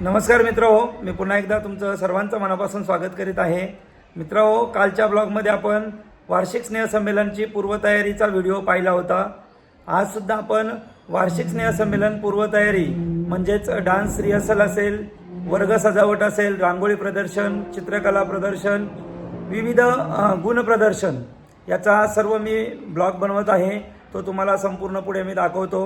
नमस्कार मित्र हो मी पुन्हा एकदा तुमचं सर्वांचं मनापासून स्वागत करीत आहे. मित्र हो कालच्या ब्लॉगमध्ये आपण वार्षिक स्नेहसंमेलनची पूर्वतयारीचा व्हिडिओ पाहिला होता. आजसुद्धा आपण वार्षिक स्नेहसंमेलन पूर्वतयारी म्हणजेच डान्स रिहर्सल असेल वर्ग सजावट असेल रांगोळी प्रदर्शन चित्रकला प्रदर्शन विविध गुणप्रदर्शन गुण प्रदर्शन याचा सर्व मी ब्लॉग बनवत आहे. तो तुम्हाला संपूर्ण पुढे मी दाखवतो.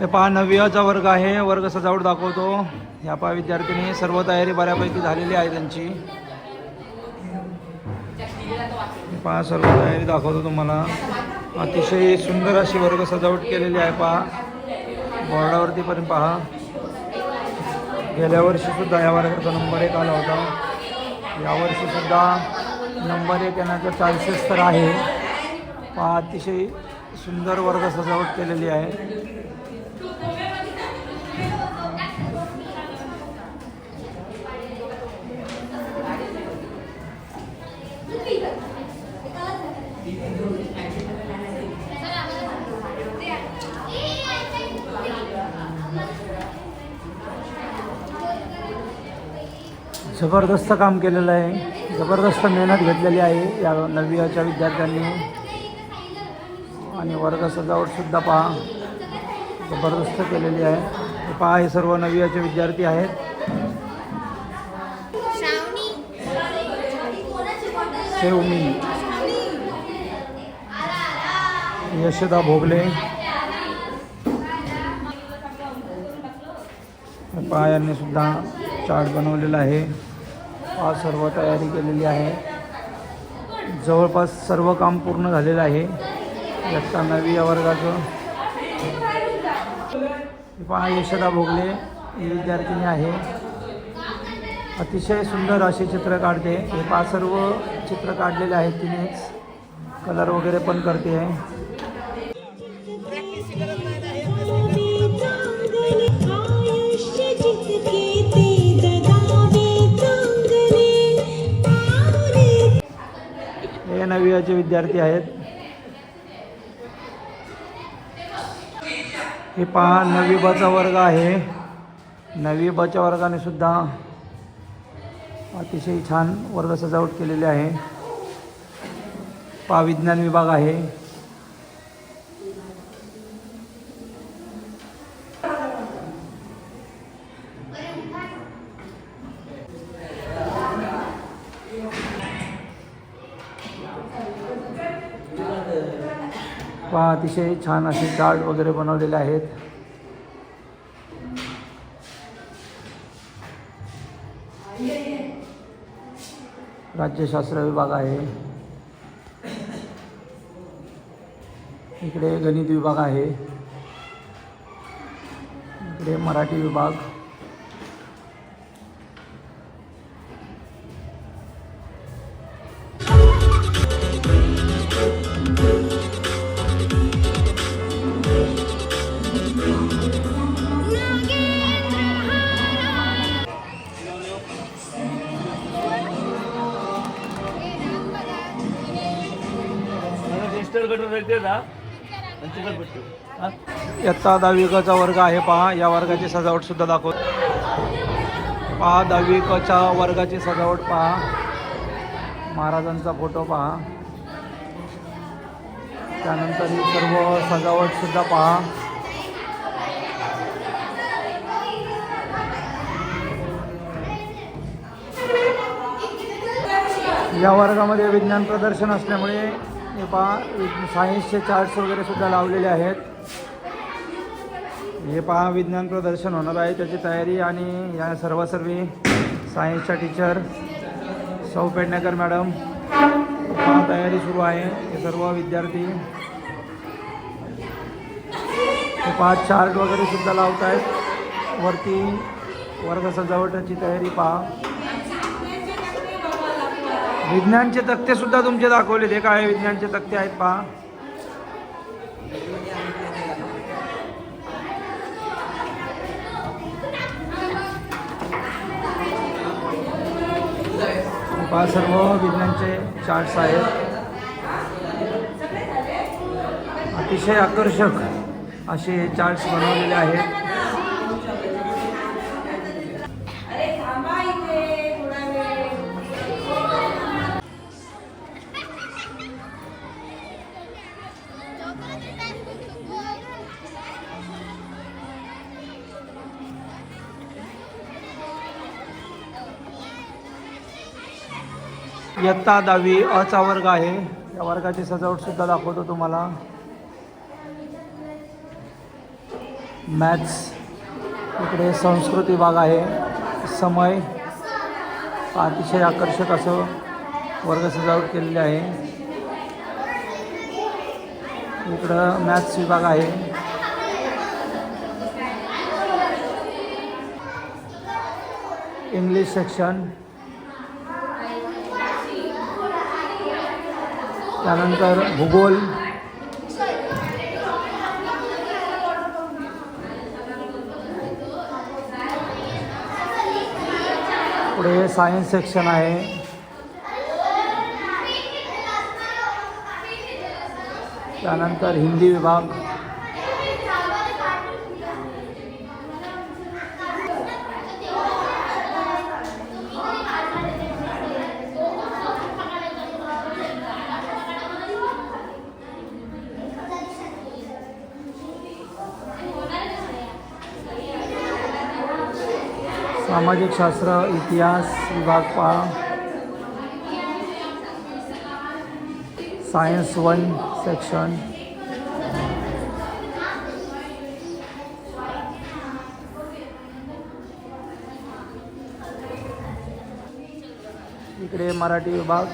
हे पहा नववीचा वर्ग आहे. वर्ग सजावट दाखवतो. या पहा विद्यार्थिनी सर्व तयारी बऱ्यापैकी झालेली आहे त्यांची. पहा सर्व तयारी दाखवतो तुम्हाला. अतिशय सुंदर अशी वर्ग सजावट केलेली आहे पहा. बोर्डावरती पण पहा. गेल्या वर्षी सुद्धा या वर्गाचा नंबर एक आला होता. यावर्षी सुद्धा नंबर एक येण्याचा चान्सेस तर आहे. पहा अतिशय सुंदर वर्ग सजावट केलेली आहे. जबरदस्त काम केलेलं आहे. जबरदस्त मेहनत घेतलेली आहे या नववीच्या विद्यार्थ्यांनी. आणि वर्ग सजावटसुद्धा पहा. जबरदस्त केलेली आहे. पहा हे सर्व नववीचे विद्यार्थी आहेत. सेवमी यशोदा भोगले. पहा यांनी सुद्धा चार्ट बनवलेला आहे. आज सर्व तयारी केलेली आहे. जवळपास सर्व काम पूर्ण झालेलं आहे. इयत्ता नवी या वर्गाचं. पहा यशोदा भोगले ही विद्यार्थिनी आहे. अतिशय सुंदर असे चित्र काढते. हे पहा सर्व चित्र काढलेले आहेत. तिनेच कलर वगैरे पण करते. आहे नववीचे विद्यार्थी आहेत. हे पहा नवी बचा वर्ग आहे. नवी बच्या वर्गाने सुद्धा अतिशय छान वर्ग सजावट केलेली आहे. पहा विज्ञान विभाग आहे. पहा अतिशय छान असे चार्ट वगैरे बनवलेले आहेत. राज्यशास्त्र विभाग आहे. इकडे गणित विभाग आहे. इकडे मराठी विभाग. इयत्ता दहावीकाचा वर्ग आहे पहा. या वर्गाची सजावट सुद्धा दाखवत पहा दहावीकाच्या वर्गाची सजावट पहा. महाराजांचा फोटो पहा. त्यानंतर ही सर्व सजावट सुद्धा पहा. या वर्गामध्ये विज्ञान प्रदर्शन असल्यामुळे हे पहा सायन्सचे चार्ट्स वगैरे सुद्धा लावलेले आहेत. हे पहा विज्ञान प्रदर्शन होणार आहे. त्याची तयारी आणि या सर्व सर्व सायन्सच्या टीचर सौ पेडणेकर मॅडम तयारी सुरू आहे. हे सर्व विद्यार्थी हे पाच चार्ट वगैरे सुद्धा लावत आहेत. वरती वर्ग सजावटाची तयारी पहा. विज्ञानचे तक्ते सुद्धा तुमचे दाखवले ते काय विज्ञानचे तक्ते आहेत पहा. पहा सर्व विज्ञानचे चार्ट्स आहेत. अतिशय आकर्षक असे चार्ट्स बनवलेले आहेत. इयत्ता दहावी अचा वर्ग आहे. या वर्गाची सजावट सुद्धा दाखवतो तुम्हाला. मॅथ्स इकडे संस्कृत विभाग आहे. समय अतिशय आकर्षक असं वर्ग सजावट केलेली आहे. इकडं मॅथ्स विभाग आहे. इंग्लिश सेक्शन त्यानंतर भूगोल. पुढे सायन्स सेक्शन आहे. त्यानंतर हिंदी विभाग. सामाजिक शास्त्र इतिहास विभाग पहा. सायन्स वन सेक्शन इकडे मराठी विभाग.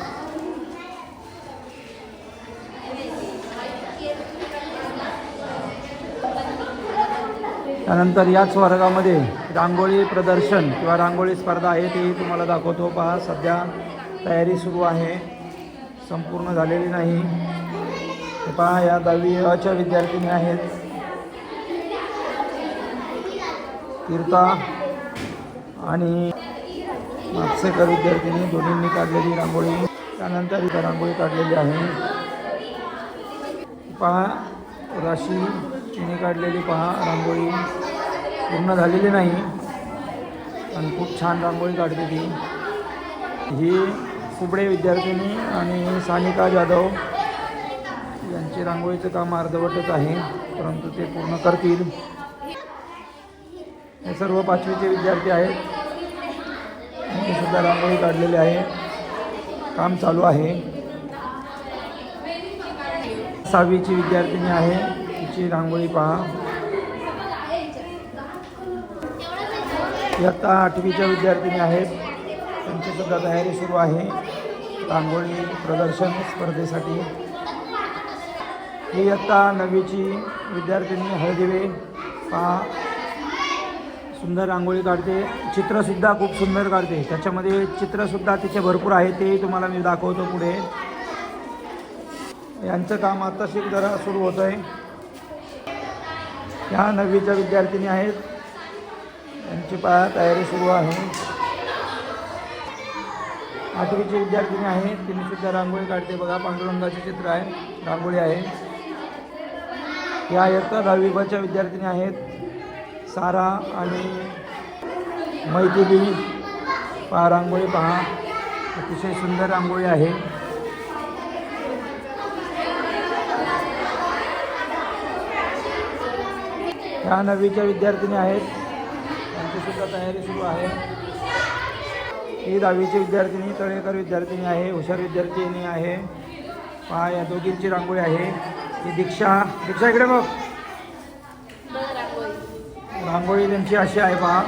त्यानंतर याच वर्गामध्ये रांगोळी प्रदर्शन किंवा रांगोळी स्पर्धा आहे ती तुम्हाला दाखवतो. पहा सध्या तयारी सुरू आहे. संपूर्ण झालेली नाही. हे पहा या दहावी अच्या विद्यार्थिनी आहेत. तीर्था आणि मागसेकर विद्यार्थिनी दोन्हींनी काढलेली रांगोळी. त्यानंतर इथं रांगोळी काढलेली आहे. पहा राशी तिने काढलेली पहा रांगोळी. पूर्ण झालेली नाही. आणि खूप छान रांगोळी काढते ती. ही कुबडे विद्यार्थिनी आणि सानिका जाधव यांचे रांगोळीचं काम अर्धवटच आहे परंतु ते पूर्ण करतील. हे सर्व पाचवीचे विद्यार्थी आहेत. सुद्धा रांगोळी काढलेली आहे. काम चालू आहे. सहावीची विद्यार्थिनी आहे. तिची रांगोळी पहा. इयत्ता आठवीच्या विद्यार्थिनी आहेत. त्यांचीसुद्धा तयारी सुरू आहे. रांगोळी प्रदर्शन स्पर्धेसाठी. ही इयत्ता नववीची विद्यार्थिनी हळदिवे. पा. सुंदर रांगोळी काढते. चित्रसुद्धा खूप सुंदर काढते. त्याच्यामध्ये चित्रसुद्धा तिचे भरपूर आहे. ते तुम्हाला मी दाखवतो पुढे. यांचं काम आत्ताशी जरा सुरू होतं आहे ह्या नववीच्या विद्यार्थिनी आहेत. यांची पहा तयारी सुरू आहे. आठवीची विद्यार्थिनी आहे तिने सुद्धा रांगोळी काढते. बघा पांडुरंगाचे चित्र आहे. रांगोळी आहे. या इयत्ता दहावी बच्या विद्यार्थिनी आहेत. सारा आणि मैथिली. पहा रांगोळी पहा. अतिशय सुंदर रांगोळी आहे. ह्या नववीच्या विद्यार्थिनी आहेत. सुद्धा तयारी सुरू आहे. ही दहावीची विद्यार्थिनी तळेकर विद्यार्थिनी आहे हुशार विद्यार्थिनी आहे. पहा या दोघींची रांगोळी आहे. ही दीक्षा दीक्षा इकडे बघ. रांगोळी त्यांची अशी आहे पहा.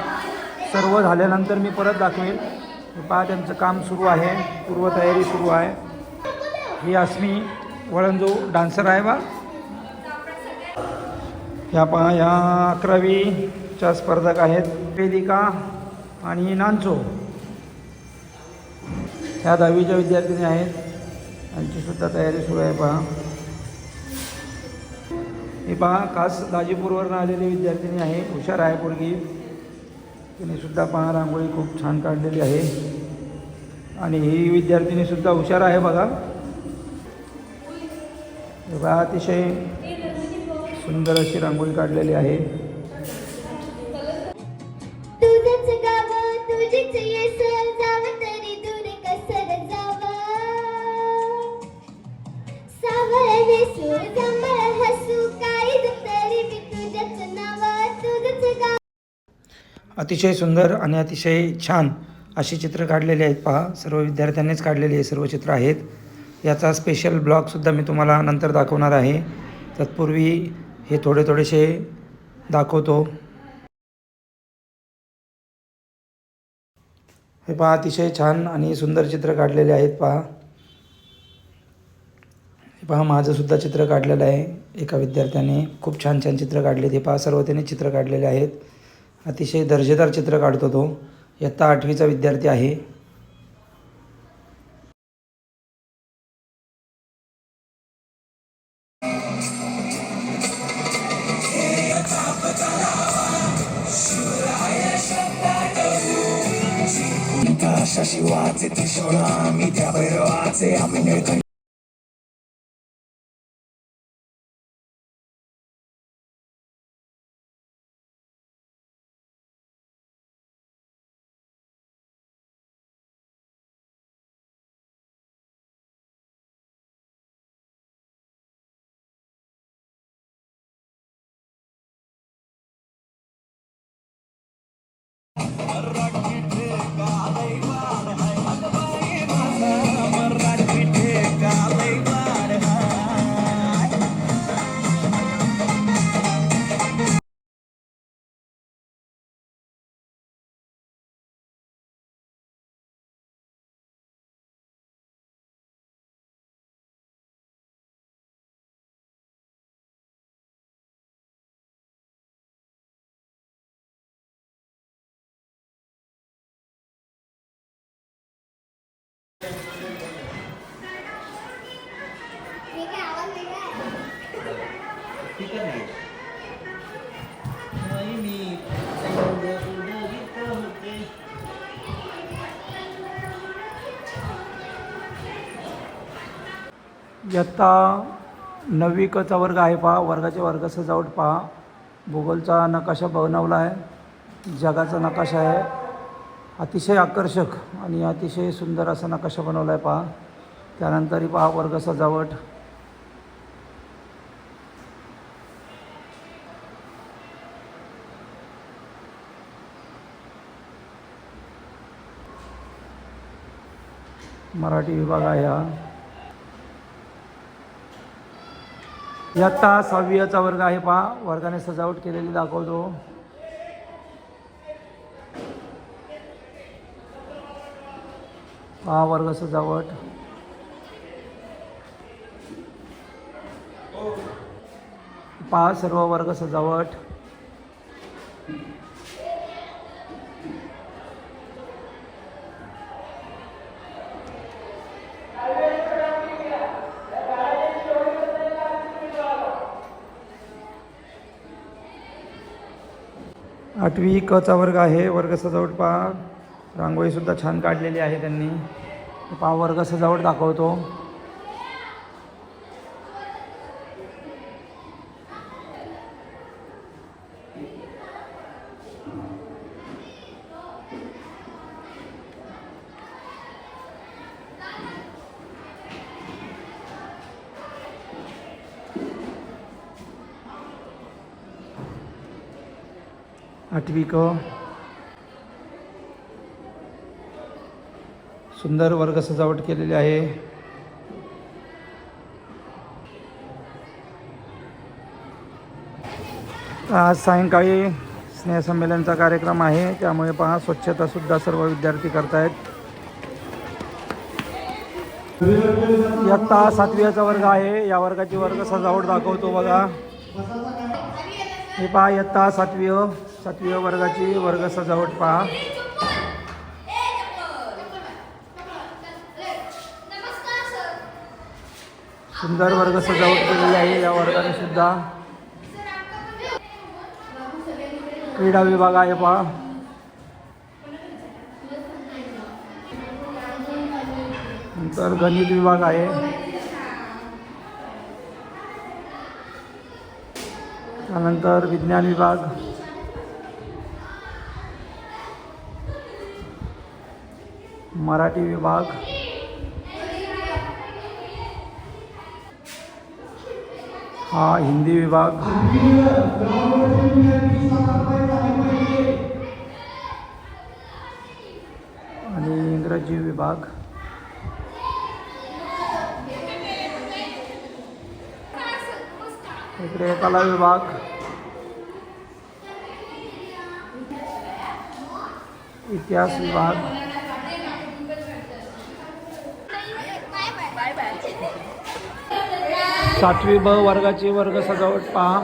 सर्व झाल्यानंतर मी परत दाखवेल. पहा त्यांचं काम सुरू आहे. पूर्वतयारी सुरू आहे. ही अस्मी वळंजो डान्सर आहे बा ह्या पहा ह्या च्या स्पर्धक आहेत वेदिका आणि नांचो. ह्या दहावीच्या विद्यार्थिनी आहेत. त्यांची सुद्धा तयारी सुरू आहे पहा. हे पहा खास गाजीपूरवरून आलेली विद्यार्थिनी आहे हुशार आहे पोरगी. तिने सुद्धा पहा रांगोळी खूप छान काढलेली आहे. आणि ही विद्यार्थिनी सुद्धा हुशार आहे बघा. बघा अतिशय सुंदर अशी रांगोळी काढलेली आहे. अतिशय सुंदर आणि अतिशय छान अशी चित्र काढलेली आहेत. पहा सर्व विद्यार्थ्यांनीच काढलेली हे सर्व चित्र आहेत. याचा स्पेशल ब्लॉगसुद्धा मी तुम्हाला नंतर दाखवणार आहे. तत्पूर्वी हे थोडे थोडेसे दाखवतो. हे पहा अतिशय छान आणि सुंदर चित्र काढलेले आहेत. पहा. हे पहा माझंसुद्धा चित्र काढलेलं आहे. एका विद्यार्थ्याने खूप छान छान चित्र काढले ते पहा सर्व त्याने चित्र काढलेले आहेत. अतिशय दर्जेदार चित्र काढतो तो. इयत्ता आठवीचा विद्यार्थी आहे. Arraga इयत्ता नववी कचा वर्ग आहे पहा वर्गाचे वर्ग सजावट पहा. भूगोलचा नकाशा बनवला आहे. जगाचा नकाशा आहे. अतिशय आकर्षक आणि अतिशय सुंदर असा नकाशा बनवला आहे पहा त्यानंतरही पहा वर्ग सजावट. मराठी विभाग आहे हा. इयत्ता सहावीचा वर्ग आहे पहा. वर्गाने सजावट केलेली दाखवतो. पहा वर्ग सजावट पहा सर्व वर्ग सजावट आठवी कचा वर्ग आहे वर्ग सजावट पहा. रांगोळीसुद्धा छान काढलेली आहे त्यांनी. पहा सजावट दाखवतो. आठवी क. सुंदर वर्ग सजावट केलेली आहे. आज सायंकाळी स्नेहसंमेलनचा कार्यक्रम आहे. त्यामुळे पहा स्वच्छतासुद्धा सर्व विद्यार्थी करतायत. इयत्ता सातवीचा वर्ग आहे. या वर्गाची वर्ग सजावट दाखवतो बघा. हे पहा इयत्ता सातवी सातवी वर्गाची वर्ग सजावट पहा. सुंदर वर्ग सजावट केलेली आहे. या वर्गाने सुद्धा क्रीडा विभाग आहे पहा नंतर गणित विभाग आहे. त्यानंतर विज्ञान विभाग. मराठी विभाग. हा हिंदी विभाग. आणि इंग्रजी विभाग. इकडे कला विभाग. इतिहास विभाग. सातवी ब वर्गाची वर्ग सजावट पहा.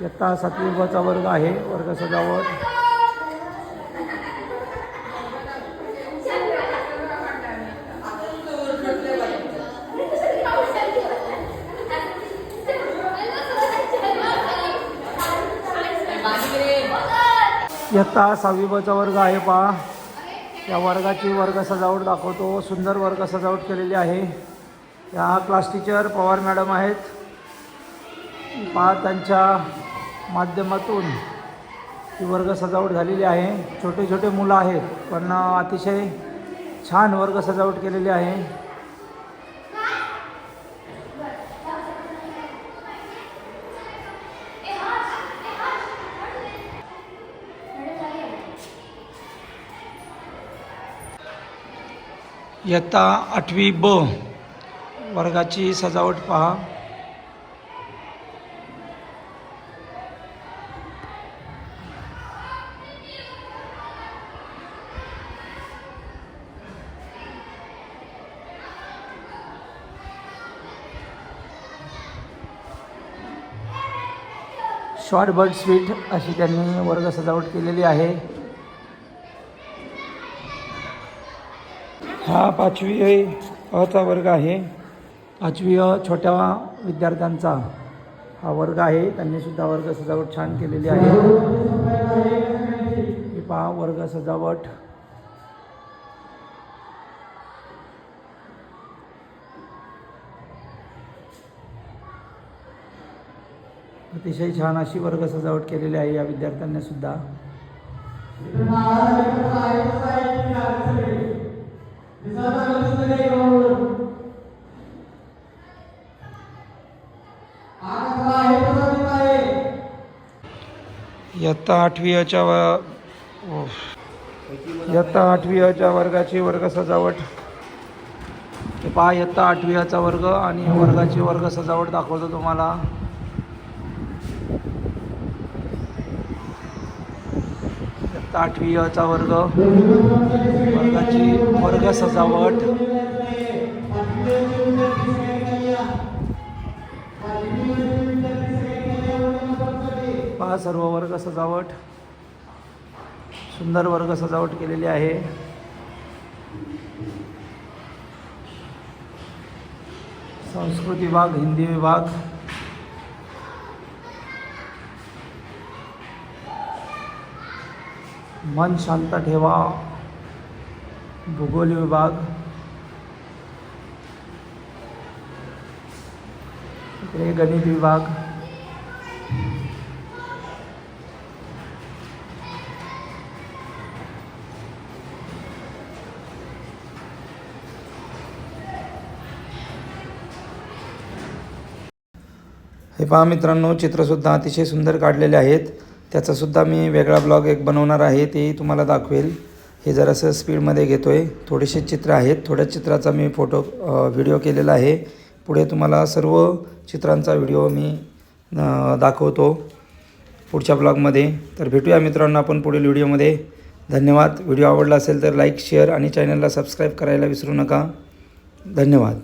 इयत्ता सातवी बचा वर्ग आहे वर्ग सजावट. इयत्ता सहावी बचा वर्ग आहे पहा. या वर्गाची वर्ग सजावट दाखवतो. सुंदर वर्ग सजावट केलेली आहे. या क्लास टीचर पवार मॅडम आहेत. पा त्यांच्या माध्यमातून ही वर्ग सजावट झालेली आहे. छोटे छोटे मुलं आहेत पण अतिशय छान वर्ग सजावट केलेली आहे. इयत्ता आठवी ब. वर्गाची सजावट पहा. शॉर्ट बर्ड स्वीट अशी त्यांनी वर्ग सजावट केलेली आहे. हा पाचवी अचा वर्ग आहे. पाचवी छोट्या विद्यार्थ्यांचा हा वर्ग आहे. त्यांनी सुद्धा वर्ग सजावट छान केलेली आहे. हे पहा वर्ग सजावट. अतिशय छान अशी वर्ग सजावट केलेली आहे या विद्यार्थ्यांनी इयत्ता आठवीच्या व इयत्ता आठवीच्या वर्गाची वर्ग सजावट. हे पहा इयत्ता आठवीचा वर्ग आणि वर्गाची वर्ग सजावट दाखवतो तुम्हाला. इयत्ता आठवीचा वर्ग वर्गाची वर्ग सजावट. पहा सर्व वर्ग सजावट. सुंदर वर्ग सजावट केलेली आहे. संस्कृत विभाग हिंदी विभाग. मन शांत ठेवा. भूगोल विभाग. इकडे गणित विभाग. हे पहा मित्रांनो चित्रसुद्धा अतिशय सुंदर काढलेले आहेत. त्याचासुद्धा मी वेगळा ब्लॉग एक बनवणार आहे तेही तुम्हाला दाखवेल. हे जरासं स्पीडमध्ये घेतो आहे थोडेसे चित्र आहेत. थोड्या चित्राचा मी फोटो व्हिडिओ केलेला आहे. पुढे तुम्हाला सर्व चित्रांचा व्हिडिओ मी दाखवतो पुढच्या ब्लॉगमध्ये. तर भेटूया मित्रांनो आपण पुढील व्हिडिओमध्ये. धन्यवाद. व्हिडिओ आवडला असेल तर लाईक शेअर आणि चॅनलला सबस्क्राईब करायला विसरू नका. धन्यवाद.